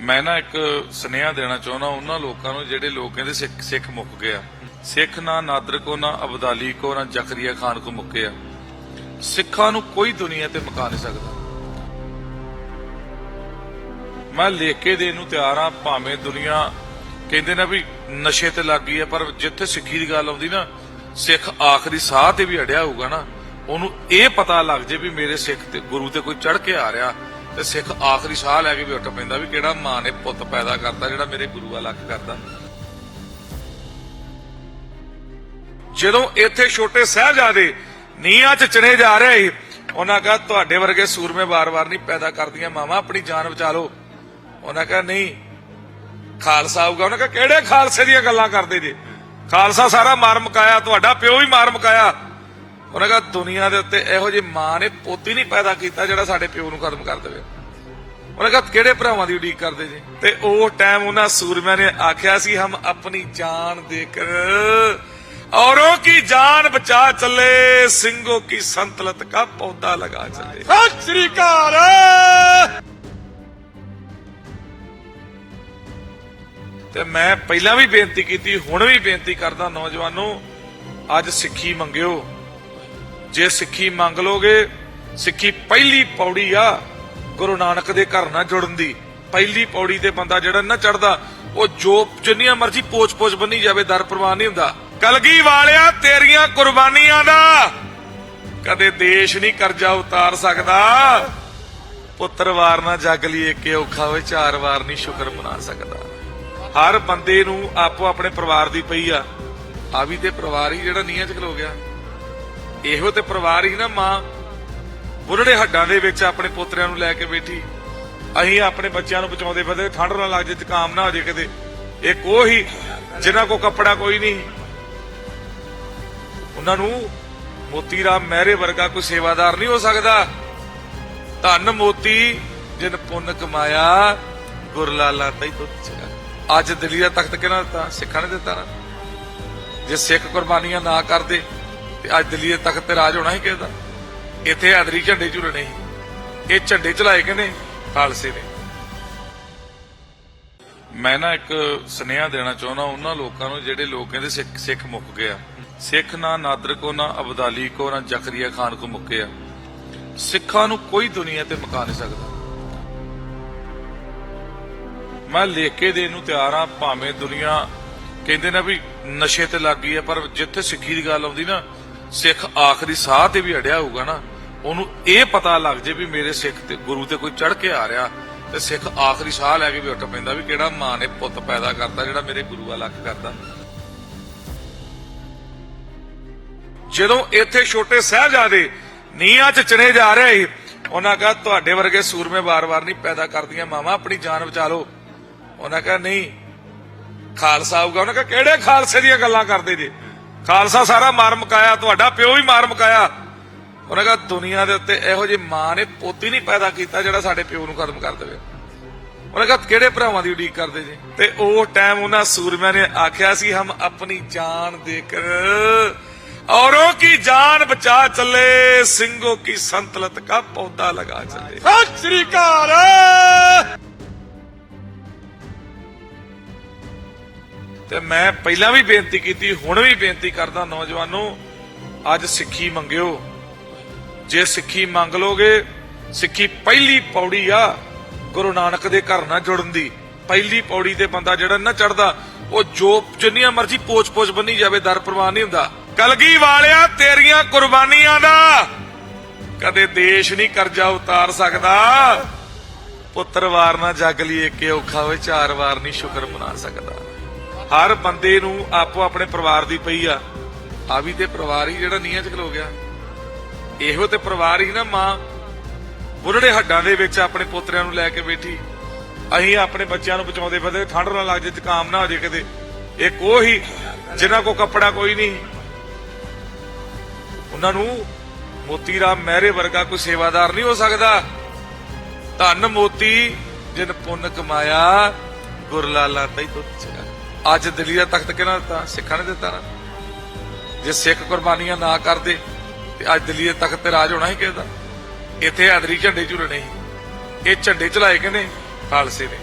ਮੈਂ ਨਾ ਇੱਕ ਸੁਨੇਹਾ ਦੇਣਾ ਚਾਹੁੰਦਾ ਉਹਨਾਂ ਲੋਕਾਂ ਨੂੰ, ਜਿਹੜੇ ਲੋਕ ਕਹਿੰਦੇ ਸਿੱਖ ਸਿੱਖ ਮੁੱਕ ਗਿਆ ਸਿੱਖ ਨਾ ਨਾਦਰ ਕੋ ਨਾ ਅਬਦਾਲੀ ਕੋ ਨਾ ਜ਼ਕਰੀਆ ਖਾਨ ਕੋ ਮੁੱਕਿਆ ਸਿੱਖਾਂ ਨੂੰ ਕੋਈ ਦੁਨੀਆ ਤੇ ਮੁਕਾ ਨਹੀਂ ਸਕਦਾ। ਮੈਂ ਲਿਖ ਕੇ ਦੇਣ ਨੂੰ ਤਿਆਰ ਆ ਭਾਵੇਂ ਦੁਨੀਆ ਕਹਿੰਦੇ ਨਾ ਵੀ ਨਸ਼ੇ ਤੇ ਲੱਗ ਗਈ ਆ, ਪਰ ਜਿੱਥੇ ਸਿੱਖੀ ਦੀ ਗੱਲ ਆਉਂਦੀ ਨਾ, ਸਿੱਖ ਆਖਰੀ ਸਾਹ ਤੇ ਵੀ ਅੜਿਆ ਹੋਊਗਾ ਨਾ। ਉਹਨੂੰ ਇਹ ਪਤਾ ਲੱਗ ਜੇ ਵੀ ਮੇਰੇ ਸਿੱਖ ਤੇ ਗੁਰੂ ਤੇ ਕੋਈ ਚੜ ਕੇ ਆ ਰਿਹਾ। ਤੇ ਸਿੱਖ ਆਖਰੀ ਸਾਹ ਲੈ ਕੇ ਵੀ ਉੱਠ ਪੈਂਦਾ ਵੀ ਕਿਹੜਾ ਮਾਂ ਨੇ ਪੁੱਤ ਪੈਦਾ ਕਰਦਾ ਜਿਹੜਾ ਮੇਰੇ ਗੁਰੂ ਵਾਲਾ ਕਰਦਾ। ਜਦੋਂ ਇੱਥੇ ਛੋਟੇ ਸਹਿਬਜ਼ਾਦੇ ਨੀਹਾਂ 'ਚ ਚਣੇ ਜਾ ਰਹੇ ਸੀ, ਉਹਨਾਂ ਕਹਾ, ਤੁਹਾਡੇ ਵਰਗੇ ਸੂਰਮੇ ਵਾਰ-ਵਾਰ ਨਹੀਂ ਪੈਦਾ ਕਰਦੀਆਂ ਮਾਵਾ, ਆਪਣੀ ਜਾਨ ਬਚਾ ਲਓ। ਉਹਨਾਂ ਕਹਾ, ਨਹੀਂ, ਖਾਲਸਾ ਆਊਗਾ। ਉਹਨਾਂ ਕਹਾ, ਕਿਹੜੇ ਖਾਲਸੇ ਦੀਆਂ ਗੱਲਾਂ ਕਰਦੇ ਜੇ? ਖਾਲਸਾ ਸਾਰਾ ਮਾਰ ਮੁਕਾਇਆ, ਤੁਹਾਡਾ ਪਿਓ ਵੀ ਮਾਰ ਮੁਕਾਇਆ। ਉਹਨਾਂ ਕਹਾ ਦੁਨੀਆ ਦੇ ਉੱਤੇ ਇਹੋ ਜਿਹੀ ਮਾਂ ਨੇ ਪੋਤੀ ਨਹੀਂ ਪੈਦਾ ਕੀਤਾ ਜਿਹੜਾ ਸਾਡੇ ਪਿਓ ਨੂੰ ਖਤਮ ਕਰ ਦੇਵੇ। ਉਹਨਾਂ ਕਹਾ ਕਿਹੜੇ ਭਰਾਵਾਂ ਦੀ ਉਡੀਕ ਕਰਦੇ ਜੀ? ਤੇ ਉਹ ਟਾਈਮ ਉਹਨਾਂ ਸੂਰਮਿਆਂ ਨੇ ਆਖਿਆ ਸੀ ਹਮ ਆਪਣੀ ਜਾਨ ਦੇਕਰ। औरों की जान बचा चले सिंगों की संतलत का पौधा लगा चले श्रीकार ਤੇ ਮੈਂ ਪਹਿਲਾਂ ਵੀ ਬੇਨਤੀ ਕੀਤੀ ਹੁਣ ਵੀ ਬੇਨਤੀ ਕਰਦਾ ਨੌਜਵਾਨੋ ਅੱਜ ਸਿੱਖੀ ਮੰਗਿਓ। ਜੇ ਸਿੱਖੀ ਮੰਗ ਲੋਗੇ, ਸਿੱਖੀ ਪਹਿਲੀ ਪੌੜੀ ਆ ਗੁਰੂ ਨਾਨਕ ਦੇ ਘਰ ਨਾਲ ਜੁੜਨ ਦੀ। ਪਹਿਲੀ ਪੌੜੀ ਤੇ ਬੰਦਾ ਜਿਹੜਾ ਨਾ ਚੜਦਾ, ਉਹ ਜੋ ਜਿੰਨੀਆਂ ਮਰਜ਼ੀ ਪੋਚ-ਪੋਚ ਬੰਨੀ ਜਾਵੇ, ਦਰ ਪ੍ਰਵਾਨ ਨਹੀਂ ਹੁੰਦਾ। ਕਲਗੀ ਵਾਲਿਆ, ਤੇਰੀਆਂ ਕੁਰਬਾਨੀਆਂ ਦਾ। ਕਦੇ ਦੇਸ਼ ਨਹੀਂ ਕਰਜ਼ਾ ਉਤਾਰ ਸਕਦਾ। ਪੁੱਤਰ ਵਾਰ ਨਾ ਜਗ ਲਈ ਏਕੇ ਔਖਾ ਹੋਏ, ਚਾਰ ਵਾਰ ਨਹੀਂ ਸ਼ੁਕਰ ਮਨਾ ਸਕਦਾ। ਹਰ ਬੰਦੇ ਨੂੰ ਆਪੋ ਆਪਣੇ ਪਰਿਵਾਰ ਦੀ ਪਈ ਆ। ਆ ਵੀ ਤੇ ਪਰਿਵਾਰ ਹੀ ਜਿਹੜਾ ਨੀਹਾਂ 'ਚ ਖਲੋ ਗਿਆ। ਇਹੋ ਤੇ ਪਰਿਵਾਰ ਹੀ ਨਾ ਮਾਂ। ਬੁਰੜੇ ਹੱਡਾਂ ਦੇ ਵਿੱਚ ਆਪਣੇ ਪੋਤਰਿਆਂ ਨੂੰ ਲੈ ਕੇ ਬੈਠੀ। ਅਸੀਂ ਆਪਣੇ ਬੱਚਿਆਂ ਨੂੰ ਬਚਾਉਂਦੇ ਫਿਰਦੇ, ਠੰਡ ਨਾ ਲੱਗ ਜੇ ਜ਼ੁਕਾਮ ਨਾ ਹੋ ਜੇ ਕਿਤੇ। ਇੱਕ ਉਹ ਜਿਨ੍ਹਾਂ ਕੋ ਕੱਪੜਾ ਕੋਈ ਨਹੀਂ। ਉਹਨਾਂ ਨੂੰ ਮੋਤੀ ਰਾਮ ਮਹਿਰੇ ਵਰਗਾ ਕੋਈ ਸੇਵਾਦਾਰ ਨਹੀਂ ਹੋ ਸਕਦਾ। ਧੰਨ ਮੋਤੀ, ਜਿਨ ਪੁੰਨ ਕਮਾਇਆ, ਗੁਰਲਾਲਾ ਤਈ ਤੁੱਛ ਅੱਜ ਦਿੱਲੀ ਦਾ ਤਖਤ ਕਿਹਨਾਂ ਦਿੱਤਾ? ਸਿੱਖਾਂ ਨੇ ਦਿੱਤਾ ਨਾ। ਜੇ ਸਿੱਖ ਕੁਰਬਾਨੀਆਂ ਨਾ ਕਰਦੇ ਤੇ ਅੱਜ ਦਿੱਲੀ ਦੇ ਤਖਤ ਤੇ ਰਾਜ ਹੋਣਾ ਹੀ ਕਿਹਦਾ ਇੱਥੇ ਆਦਰੀ ਝੰਡੇ ਝੁਲਣੇ ਸੀ। ਇਹ ਝੰਡੇ ਚਲਾਏ ਕਿਨੇ ਖਾਲਸੇ ਨੇ। ਮੈਂ ਨਾ ਇੱਕ ਸੁਨੇਹਾ ਦੇਣਾ ਚਾਹੁੰਦਾ ਉਹਨਾਂ ਲੋਕਾਂ ਨੂੰ, ਜਿਹੜੇ ਲੋਕ ਕਹਿੰਦੇ ਸਿੱਖ ਸਿੱਖ ਮੁੱਕ ਗਿਆ। ਸਿੱਖ ਨਾ ਨਾਦਰ ਕੋ ਨਾ ਅਬਦਾਲੀ ਕੋ ਨਾ ਜ਼ਕਰੀਆ ਖਾਨ ਕੋ ਮੁੱਕਿਆ ਸਿੱਖਾਂ ਨੂੰ ਕੋਈ ਦੁਨੀਆ ਤੇ ਮੁਕਾ ਨਹੀਂ ਸਕਦਾ। ਮੈਂ ਲਿਖ ਕੇ ਦੇਣ ਨੂੰ ਤਿਆਰ ਆ ਭਾਵੇਂ ਦੁਨੀਆ ਕਹਿੰਦੇ ਨਾ ਵੀ ਨਸ਼ੇ ਤੇ ਲੱਗ ਗਈ ਹੈ ਪਰ ਜਿੱਥੇ ਸਿੱਖੀ ਦੀ ਗੱਲ ਆਉਂਦੀ ਨਾ ਸਿੱਖ ਆਖਰੀ ਸਾਹ ਤੇ ਵੀ ਅੜਿਆ ਹੋਊਗਾ ਨਾ, ਉਹਨੂੰ ਇਹ ਪਤਾ ਲੱਗ ਜੇ ਵੀ ਮੇਰੇ ਸਿੱਖ ਤੇ ਗੁਰੂ ਤੇ ਕੋਈ ਚੜ ਕੇ ਆ ਰਿਹਾ, ਤੇ ਸਿੱਖ ਆਖਰੀ ਸਾਹ ਲੈ ਕੇ ਵੀ ਉੱਠ ਪੈਂਦਾ ਵੀ ਕਿਹੜਾ ਮਾਂ ਨੇ ਪੁੱਤ ਪੈਦਾ ਕਰਦਾ ਜਿਹੜਾ ਮੇਰੇ ਗੁਰੂ ਵਾਲਾ ਕਰਦਾ। ਜਦੋਂ ਇੱਥੇ ਛੋਟੇ ਸਹਿਬਜ਼ਾਦੇ ਨੀਹਾਂ 'ਚ ਚਣੇ ਜਾ ਰਹੇ ਸੀ, ਉਹਨਾਂ ਕਹਾ, ਤੁਹਾਡੇ ਵਰਗੇ ਸੂਰਮੇ ਵਾਰ-ਵਾਰ ਨਹੀਂ ਪੈਦਾ ਕਰਦੀਆਂ, ਮਾਵਾ ਆਪਣੀ ਜਾਨ ਬਚਾ ਲਓ। ਉਹਨਾਂ ਕਹਾ, ਨਹੀਂ, ਖਾਲਸਾ ਆਊਗਾ। ਉਹਨਾਂ ਕਹਾ, ਕਿਹੜੇ ਖਾਲਸੇ ਦੀਆਂ ਗੱਲਾਂ ਕਰਦੇ ਜੇ? ਖਾਲਸਾ ਸਾਰਾ ਮਾਰ ਮਕਾਇਆ, ਤੁਹਾਡਾ ਪਿਓ ਵੀ ਮਾਰ ਮਕਾਇਆ। ਉਹਨਾਂ ਕਹਾ, ਦੁਨੀਆ ਦੇ ਉੱਤੇ ਇਹੋ ਜਿਹੀ ਮਾਂ ਨੇ ਪੋਤੀ ਨਹੀਂ ਪੈਦਾ ਕੀਤਾ ਜਿਹੜਾ ਸਾਡੇ ਪਿਓ ਨੂੰ ਖਤਮ ਕਰ ਦੇਵੇ। ਉਹਨਾਂ ਕਹਾ, ਕਿਹੜੇ ਭਰਾਵਾਂ ਦੀ ਉਡੀਕ ਕਰਦੇ ਜੀ? ਤੇ ਉਹ ਟਾਈਮ ਉਹਨਾਂ ਸੂਰਮਿਆਂ ਨੇ ਆਖਿਆ ਸੀ, ਹਮ ਆਪਣੀ ਜਾਨ ਦੇ ਕਰ ਜਾਨ ਬਚਾ ਚੱਲੇ बचा ਕੀ ਸੰਤਲਤ ਕਾ ਪੌਦਾ ਲਗਾ ਚੱਲੇ। ਸਤਿ ਸ੍ਰੀ ਅਕਾਲ! ਤੇ ਮੈਂ ਪਹਿਲਾਂ ਵੀ ਬੇਨਤੀ ਕੀਤੀ, ਹੁਣ ਵੀ ਬੇਨਤੀ ਕਰਦਾ ਨੌਜਵਾਨੋ, ਅੱਜ ਸਿੱਖੀ ਮੰਗਿਓ। ਜੇ ਸਿੱਖੀ ਮੰਗ ਲੋਗੇ, ਸਿੱਖੀ ਪਹਿਲੀ ਪੌੜੀ ਆ ਗੁਰੂ ਨਾਨਕ ਦੇ ਘਰ ਨਾਲ ਜੁੜਨ ਦੀ। ਪਹਿਲੀ ਪੌੜੀ ਤੇ ਬੰਦਾ ਜਿਹੜਾ ਨਾ ਚੜਦਾ, ਉਹ ਜੋ ਜਿੰਨੀਆਂ ਮਰਜ਼ੀ ਪੋਚ-ਪੋਚ ਬੰਨੀ ਜਾਵੇ, ਦਰ ਪ੍ਰਵਾਨ ਨਹੀਂ ਹੁੰਦਾ। ਕਲਗੀ ਵਾਲਿਆ, ਤੇਰੀਆਂ ਕੁਰਬਾਨੀਆਂ ਦਾ। ਕਦੇ ਦੇਸ਼ ਨਹੀਂ ਕਰਜ਼ਾ ਉਤਾਰ ਸਕਦਾ। ਪੁੱਤਰ ਵਾਰ ਨਾ ਜਗ ਲਈ ਏਕੇ ਔਖਾ ਹੋਏ, ਚਾਰ ਵਾਰ ਨਹੀਂ ਸ਼ੁਕਰ ਮਨਾ ਸਕਦਾ। ਹਰ ਬੰਦੇ ਨੂੰ ਆਪੋ ਆਪਣੇ ਪਰਿਵਾਰ ਦੀ ਪਈ ਆ। ਆ ਵੀ ਤੇ ਪਰਿਵਾਰ ਹੀ ਜਿਹੜਾ ਨੀਹਾਂ 'ਚ ਖਲੋ ਗਿਆ। ਇਹੋ ਤੇ ਪਰਿਵਾਰ ਹੀ ਨਾ ਮਾਂ। ਬੁਰੜੇ ਹੱਡਾਂ ਦੇ ਵਿੱਚ ਆਪਣੇ ਪੋਤਰਿਆਂ ਨੂੰ ਲੈ ਕੇ ਬੈਠੀ। ਅਸੀਂ ਆਪਣੇ ਬੱਚਿਆਂ ਨੂੰ ਬਚਾਉਂਦੇ ਫਿਰਦੇ, ਠੰਡ ਨਾ ਲੱਗ ਜੇ, ਜ਼ੁਕਾਮ ਨਾ ਹੋ ਜੇ ਕਿਤੇ। ਇੱਕ ਉਹ ਹੀ, ਜਿਨ੍ਹਾਂ ਕੋ ਕੱਪੜਾ ਕੋਈ ਨਹੀਂ। ਉਹਨਾਂ ਨੂੰ ਮੋਤੀ ਰਾਮ ਮਹਿਰੇ ਵਰਗਾ ਕੋਈ ਸੇਵਾਦਾਰ ਨਹੀਂ ਹੋ ਸਕਦਾ। ਧੰਨ ਮੋਤੀ, ਜਿਨ ਪੁੰਨ ਕਮਾਇਆ, ਗੁਰਲਾਲਾ ਤਈ ਤੁੱਛ ਅੱਜ ਦਿੱਲੀ ਦਾ ਤਖਤ ਕਿਹਨਾਂ ਦਿੱਤਾ? ਸਿੱਖਾਂ ਨੇ ਦਿੱਤਾ ਨਾ। ਜੇ ਸਿੱਖ ਕੁਰਬਾਨੀਆਂ ਨਾ ਕਰਦੇ, ਤੇ ਅੱਜ ਦਿੱਲੀ ਦੇ ਤਖਤ ਤੇ ਰਾਜ ਹੋਣਾ ਹੀ ਕਿਹਦਾ? ਇੱਥੇ ਆਦਰੀ ਝੰਡੇ ਝੁਲਣੇ ਸੀ। ਇਹ ਝੰਡੇ ਚਲਾਏ ਕਿਨੇ ਖਾਲਸੇ ਨੇ।